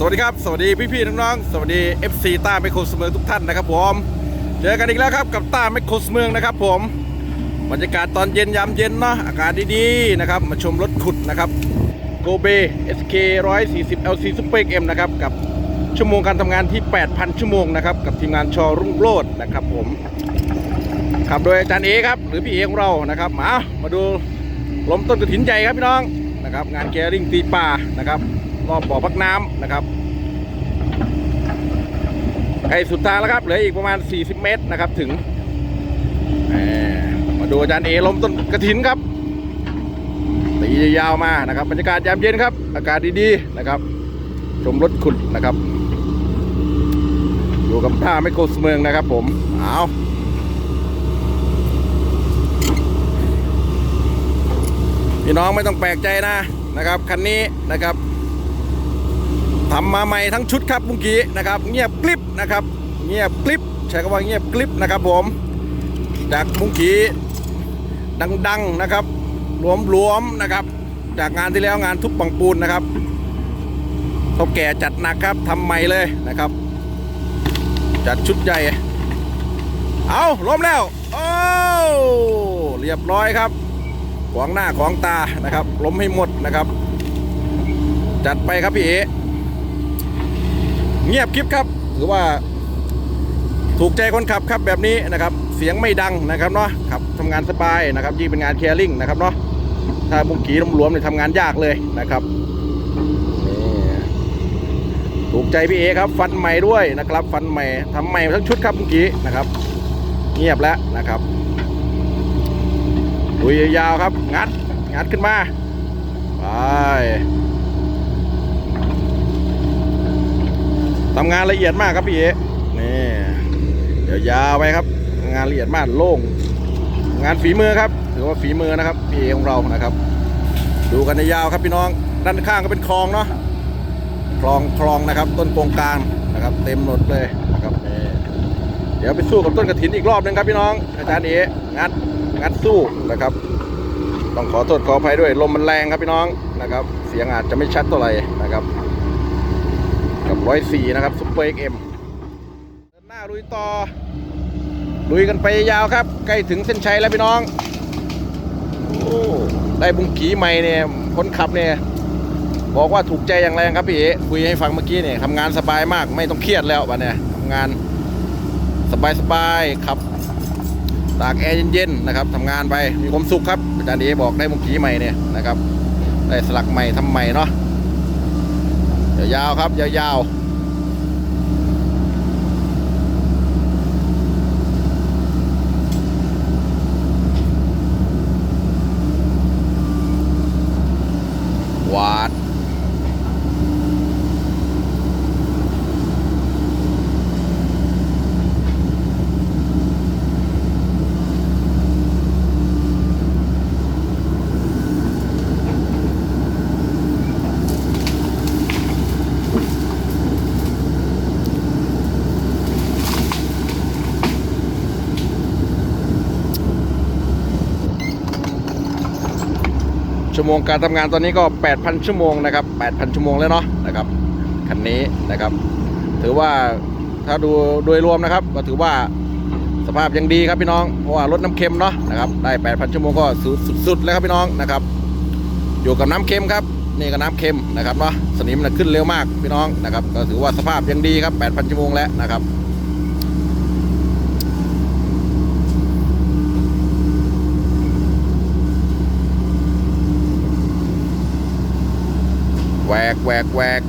สวัสดีครับ สวัสดีพี่ๆน้องๆสวัสดี FC ต้าไมโครสเมืองทุกท่านนะครับผมเจอกันอีกแล้วครับกับต้าไมโครสเมืองนะครับ ผมบรรยากาศตอนเย็นยามเย็นเนาะอากาศดีๆนะครับมาชมรถขุดนะครับโกเบ SK 140 LC Super M นะครับกับชั่วโมงการทำงานที่ 8,000 ชั่วโมงนะครับกับทีมงานชอรุ่งโรจน์นะครับ ผมขับโดยอาจารย์เอครับหรือพี่เอของเรานะครับมามาดูล้มต้นกระถินใหญ่ครับพี่น้องนะครับงานแกริ่งตีป่านะครับ รอบบ่อพักน้ำนะครับใกล้สุดทางแล้วครับเหลืออีกประมาณ 40 เมตรนะครับถึงมาดูอาจารย์เอล้มต้นกระถินครับตียาวมานะครับบรรยากาศยามเย็นครับ อากาศดีๆนะครับ ชมรถขุดนะครับอยู่กับท่าไมโกสเมืองนะครับผมเอาพี่น้องไม่ต้องแปลกใจนะนะครับคันนี้นะครับ ทำมาใหม่ทั้งชุดครับเมื่อกี้นะครับเงียบกริบนะครับเงียบกริบใช้คำว่าเงียบกริบนะครับผมจากเมื่อกี้ดังๆนะครับรวมๆนะครับ จากงานที่แล้วงานทุบปังปูนนะครับเขาแก่จัดหนักครับทำใหม่เลยนะครับ จัดชุดใหญ่เอาล้มแล้วโอ้เรียบร้อยครับขวางหน้าขวางตานะครับล้มให้หมดนะครับ จัดไปครับพี่เอ เงียบคลิปครับถือว่าถูกใจคนขับครับแบบนี้นะครับ เสียงไม่ดังนะครับเนาะขับทำงานสบายนะครับยิ่งเป็นงานแคริ่งนะครับเนาะถ้าบุงกีรวมๆเนี่ยทำงานยากเลยนะครับถูกใจพี่เอครับฟันใหม่ด้วยนะครับ ฟันใหม่ทำใหม่ทั้งชุดครับบุงกีนะครับ เงียบแล้วนะครับลุยยาวครับ งัด งัดขึ้นมาไป ทำงานละเอียดมากครับพี่เอ๋นี่เดี๋ยวยาวไปครับ งานละเอียดมากโล่ง งานฝีมือครับถือว่าฝีมือนะครับพี่เอของเรานะครับ ดูกันยาวครับพี่น้อง ด้านข้างก็เป็นคลองเนาะคลองคลองนะครับ ต้นโกงกลางนะครับ เต็มหมดเลยนะครับเดี๋ยวไปสู้กับต้นกระถินอีกรอบหนึงครับพี่น้อง อาจารย์เอ๋งัดงัดสู้นะครับ ต้องขอโทษขออภัยด้วยลมมันแรงครับพี่น้องนะครับ เสียงอาจจะไม่ชัดเท่าไหร่นะครับ กับร้อยสี่นะครับซุปเปอร์เอ็กเอ็มเดินหน้าลุยต่อ ลุยกันไปยาวครับ ใกล้ถึงเส้นชัยแล้วพี่น้องโอ้ได้บุงกีใหม่เนี่ยคนขับเนี่ยบอกว่าถูกใจอย่างแรงครับพี่เอ๋คุยให้ฟังเมื่อกี้เนี่ยทำงานสบายมากไม่ต้องเครียดแล้วบัดเนี่ยทำงานสบายสบายๆขับตากแอร์เย็นๆนะครับทำงานไปมีความสุขครับอาจารย์เอ๋บอกได้บุงกีใหม่เนี่ยนะครับ ได้สลักใหม่ทำใหม่เนาะยาวๆครับยาวๆ โมงการทำงานตอนนี้ก็ 8,000 ชั่วโมงนะครับ 8,000 ชั่วโมงแล้วเนาะนะครับคันนี้นะครับ ถือว่าถ้าดูโดยรวมนะครับ ก็ถือว่าสภาพยังดีครับพี่น้องเพราะว่ารถน้ำเค็มเนาะนะครับได้ 8,000 ชั่วโมงก็สุดๆแล้วครับพี่น้องนะครับ อยู่กับน้ำเค็มครับนี่ก็น้ำเค็มนะครับเนาะสนิมมันขึ้นเร็วมากพี่น้องนะครับ ก็ถือว่าสภาพยังดีครับ 8,000 ชั่วโมงแล้วนะครับ แวกแวกแวก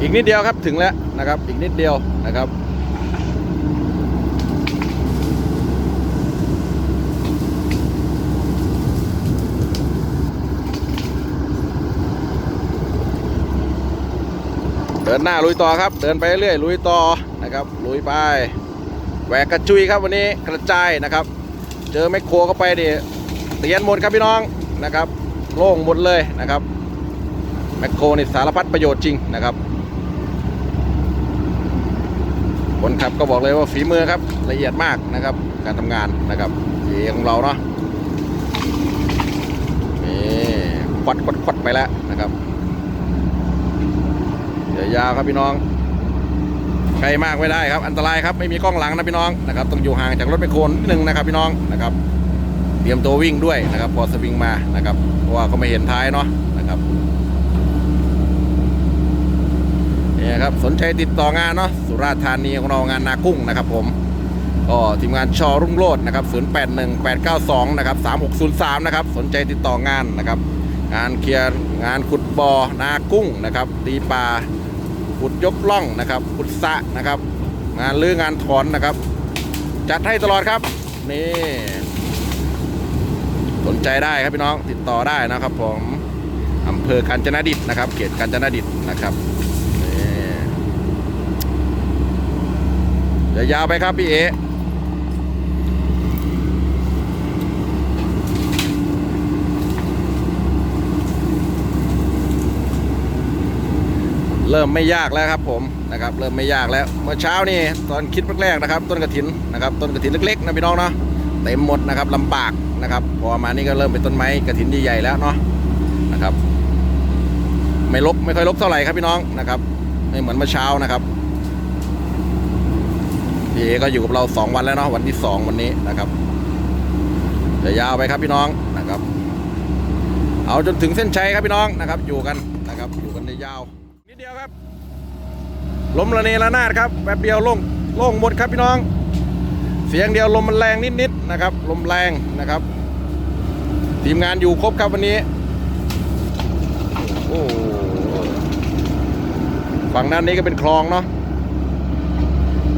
อีกนิดเดียวครับถึงแล้วนะครับ อีกนิดเดียวนะครับ ดินหน้าลุยต่อครับ เดินไปเรื่อยลุยต่อนะครับ ลุยไปแหวกกระจุยครับวันนี้กระจายนะครับ เจอแมคโครเข้าไปดิเตียนหมดครับพี่น้องนะครับ โล่งหมดเลยนะครับแมคโครนี่สารพัดประโยชน์จริงนะครับคนขับก็บอกเลยว่าฝีมือครับละเอียดมากนะครับ การทำงานนะครับเอของเราเนาะนี่ควัดควัดควัดไปแล้วนะครับ ดี๋ยวยาวครับพี่น้องไกลมากไม่ได้ครับ อันตรายครับไม่มีกล้องหลังนะพี่น้องนะครับต้องอยู่ห่างจากรถไปโคนนิดนึงนะครับพี่น้องนะครับเตรียมตัววิ่งด้วยนะครับพอสวิงมานะครับเพราะว่าเขาไม่เห็นท้ายเนาะนะครับนี่ครับสนใจติดต่องานเนาะสุราษฎร์ธานีของเรางานนากุ้งนะครับ ผมก็ทีมงานชอรุ่งโรจน์นะครับ081892นะครับ3603นะครับสนใจติดต่องานนะครับ งานเคลียร์งานขุดบ่อนากุ้งนะครับตีปลา ขุดยกล่องนะครับขุดสะนะครับ งานลื้องานถอนนะครับ จัดให้ตลอดครับนี่สนใจได้ครับพี่น้องติดต่อได้นะครับ ผมอำเภอกาญจนดิตนะครับ เขตกาญจนดิตนะครับนี่เดี๋ยวยาวไปครับพี่เอ เริ่มไม่ยากแล้วครับผมนะครับเริ่มไม่ยากแล้ว เมื่อเช้านี่ตอนคิดแรกๆนะครับ ต้นกระถินนะครับต้นกระถินเล็กๆนะพี่น้องเนาะเต็มหมดนะครับลำบากนะครับพอมานี่ก็เริ่มเป็นต้นไม้กระถินใหญ่ๆแล้วเนาะนะครับ ไม่ลกไม่ค่อยลกเท่าไหร่ครับพี่น้องนะครับไม่เหมือนเมื่อเช้านะครับพี่เอก็อยู่กับเราสองวันแล้วเนาะวันที่สองวันนี้นะครับจะยาวไปครับพี่น้องนะครับ เอาจนถึงเส้นชัยครับพี่น้องนะครับ อยู่กันนะครับ เดียวครับลมระเนระนาดครับแป๊บเดียวโล่งโล่งหมดครับพี่น้อง เสียงเดียวลมมันแรงนิดๆนะครับ ลมแรงนะครับ ทีมงานอยู่ครบครับวันนี้โอ้ฝั่งด้านนี้ก็เป็นคลองเนาะ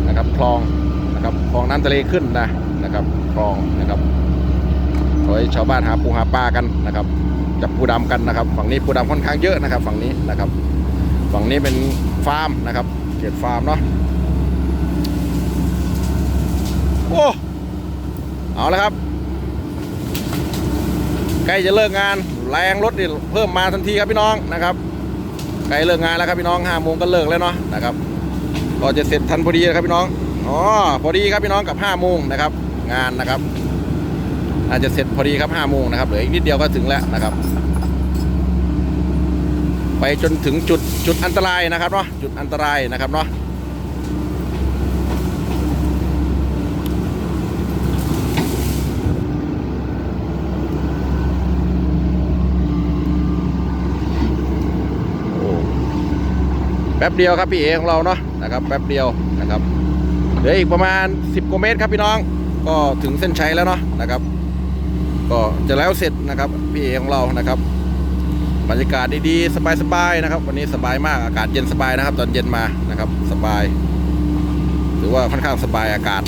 นะครับคลองนะครับคลองน้ำทะเลขึ้นนะนะครับคลองนะครับขอให้ชาวบ้านหาปูหาปลากันนะครับจับปูดำกันนะครับ ฝั่งนี้ปูดำค่อนข้างเยอะนะครับ ฝั่งนี้นะครับ ฝั่งนี้เป็นฟาร์มนะครับเขตฟาร์มเนาะโอ้เอาล้วครับใกล้จะเลิกงานแรงรถนี่เพิ่มมาทันทีครับพี่น้องนะครับใกล้เลิกงานแล้วครับพี่น้องห้าโมงก็เลิกแล้วเนาะนะครับก็จะเสร็จทันพอดีครับพี่น้องอ๋อพอดีครับพี่น้องกับห้าโมงนะครับ งานนะครับอาจจะเสร็จพอดีครับห้าโมงนะครับเหลืออีกนิดเดียวก็ถึงแล้วนะครับ ไปจนถึงจุดจุดอันตรายนะครับเนาะจุดอันตรายนะครับเนาะแป๊บเดียวครับพี่เอของเราเนาะนะครับแป๊บเดียวนะครับเหลืออีกประมาณ 10กว่าเมตรครับพี่น้อง ก็ถึงเส้นชัยแล้วเนาะนะครับ ก็จะแล้วเสร็จนะครับพี่เอของเรานะครับ บรรยากาศดีๆ สบายๆนะครับ วันนี้สบายมากอากาศเย็นสบายนะครับ ตอนเย็นมานะครับ สบายถือว่าค่อนข้างสบายอากาศ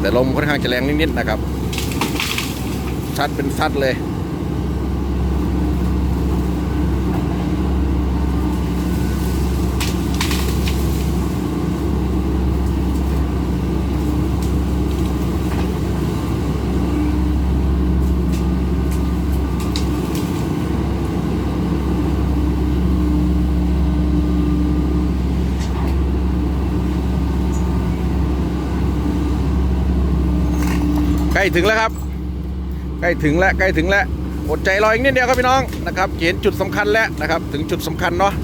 แต่ลมค่อนข้างจะแรงนิดๆนะครับ ชัดเป็นชัดเลย ถึงแล้วครับ ใกล้ถึงแล้วใกล้ถึงแล้วอดใจรออีกนิดเดียวครับพี่น้องนะครับเห็นจุดสำคัญแล้วนะครับ ถึงจุดสำคัญเนาะ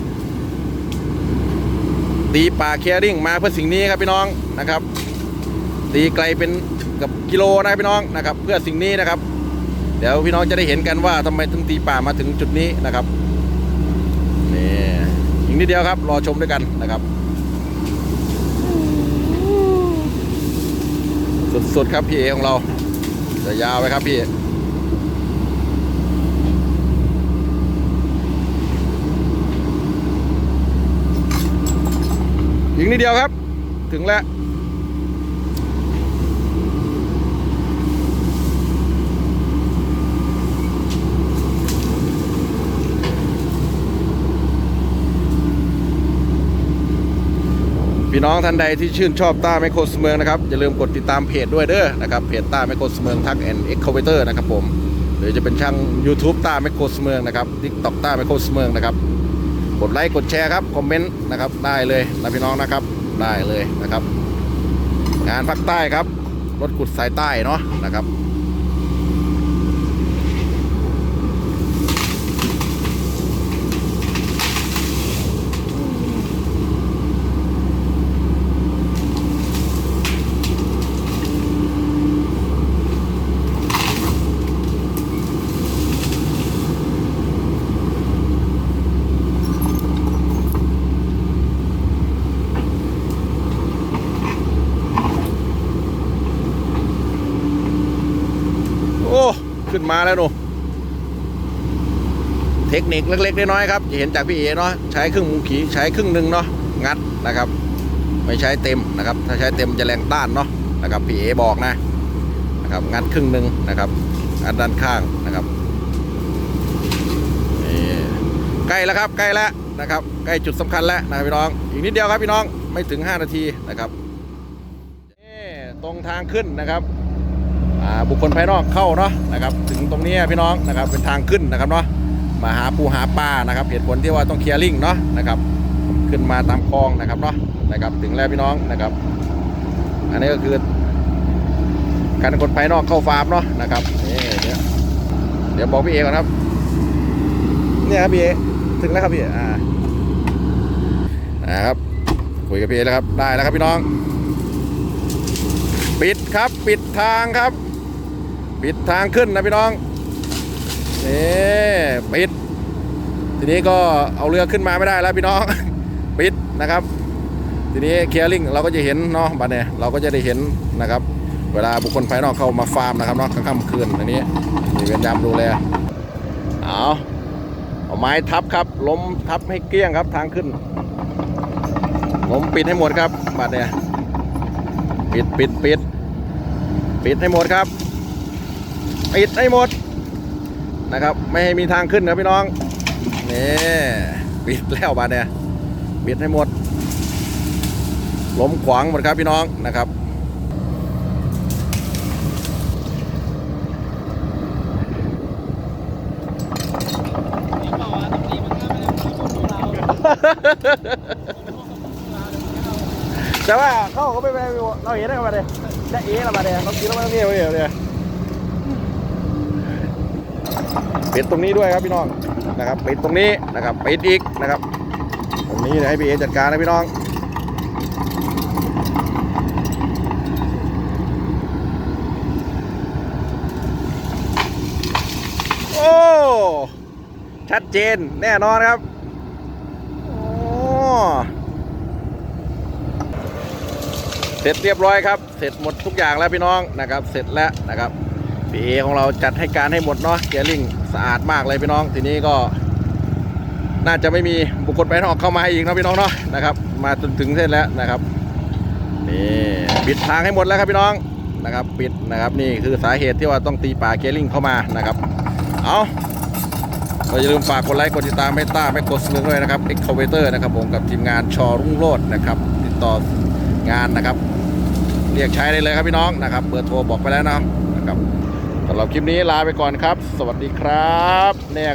ตีป่าเคียริ่งมาเพื่อสิ่งนี้ครับพี่น้องนะครับ ตีไกลเป็นกับกิโลนะพี่น้องนะครับ เพื่อสิ่งนี้นะครับ เดี๋ยวพี่น้องจะได้เห็นกันว่าทำไมถึงตีป่ามาถึงจุดนี้นะครับนี่อีกนิดเดียวครับ รอชมด้วยกันนะครับ สุดๆครับพี่เอของเรา จะยาวไหมครับพี่อีกนิดเดียวครับ ถึงแล้ว พี่น้องท่านใดที่ชื่นชอบต้าไมโครสเมืองนะครับอย่าลืมกดติดตามเพจด้วยเด้อนะครับเพจต้าไมโครสเมืองทักแอนเอ็กคาเวเตอร์นะครับผมหรือจะเป็นช่าง YouTube ต้าแมโครสเมืองนะครับ TikTok ต้าแมโครสเมืองนะครับกดไลค์กดแชร์ครับคอมเมนต์นะครับได้เลยนะพี่น้องนะครับได้เลยนะครับ งานภาคใต้ครับรถขุดสายใต้เนาะนะครับ โอ้ ขึ้น มาแล้วหนูเทคนิคเล็กๆน้อยๆครับจะเห็นจากพี่เอเนาะใช้ครึ่งมุงขีใช้ครึ่งหนึ่งเนาะงัดนะครับ ไม่ใช้เต็มนะครับ ถ้าใช้เต็มจะแรงต้านเนาะนะครับพี่เอบอกนะนะครับงัดครึ่งหนึ่งนะครับงัดด้านข้างนะครับใกล้แล้วครับใกล้แล้วนะครับ ใกล้จุดสำคัญแล้วนะพี่น้อง อีกนิดเดียวครับพี่น้องไม่ถึง 5 นาทีนะครับตรงทางขึ้นนะครับ บุคคลภายนอกเข้าเนาะนะครับถึงตรงนี้พี่น้องนะครับเป็นทางขึ้นนะครับเนาะมาหาปูหาปลานะครับเหตุผลที่ว่าต้องเคลียร์ลิงเนาะนะครับขึ้นมาตามคลองนะครับเนาะนะครับถึงแล้วพี่น้องนะครับ อันนี้ก็คือการคนภายนอกเข้าฟาร์มเนาะนะครับนี่เดี๋ยวเดี๋ยวบอกพี่เอก่อนครับเนี่ยครับพี่เอถึงแล้วครับพี่เออ่านะครับคุยกับพี่เอแล้วครับได้แล้วครับพี่น้อง ปิดครับปิดทางครับ ปิดทางขึ้นนะพี่น้องนี่ปิด ทีนี้ก็เอาเรือขึ้นมาไม่ได้แล้วพี่น้อง ปิดนะครับ ทีนี้เคลียร์ลิงเราก็จะเห็นเนาะบัดเนี่ยเราก็จะได้เห็นนะครับ เวลาบุคคลภายนอกเข้ามาฟาร์มนะครับเนาะกลางค่ำคืนอันนี้มีเวรยามดูแลเอาเอาไม้ทับครับล้มทับให้เกลี้ยงครับทางขึ้นล้มปิดให้หมดครับบัดเนี่ยปิดปิดปิดปิดให้หมดครับ ปิดให้หมดนะครับ ไม่ให้มีทางขึ้นครับพี่น้องนี่ปิดแล้วบาดเนี่ยปิดให้หมดล้มขวางหมดครับพี่น้องนะครับแต่ว่าเขาก็ไม่ไปเราเห็นได้มาเลยจะเอ๋ละมาเลยเราคิดว่ามันเงี้ยวเงี้ยวเลย ปิดตรงนี้ด้วยครับพี่น้องนะครับปิดตรงนี้นะครับปิดอีกนะครับ ตรงนี้เดี๋ยวให้พี่เอจัดการนะพี่น้องโอ้ชัดเจนแน่นอนครับโอ้เสร็จเรียบร้อยครับ เสร็จหมดทุกอย่างแล้วพี่น้องนะครับ เสร็จแล้วนะครับพีเอของเราจัดให้การให้หมดเนาะเกียร์ลิง สะอาดมากเลยพี่น้อง ทีนี้ก็ น่าจะไม่มีบุคคลภายนอกเข้ามาอีกนะพี่น้องเนาะนะครับ มาจนถึงเส้นแล้วนะครับนี่ปิดทางให้หมดแล้วครับพี่น้องนะครับ ปิดนะครับนี่คือสาเหตุที่ว่าต้องตีป่าเกียร์ลิงเข้ามานะครับ เอาก็อย่าลืมฝากกดไลค์กดติดตามให้ต้าไม่กดสนึงด้วยนะครับ e x c a v a t o r นะครับผมกับทีมงานชอรุ่งโรจน์นะครับ ติดต่องานนะครับ เรียกใช้ได้เลยครับพี่น้องนะครับเบอร์โทรบอกไปแล้วนะครับ สำหรับคลิปนี้ลาไปก่อนครับ สวัสดีครับเนี่ย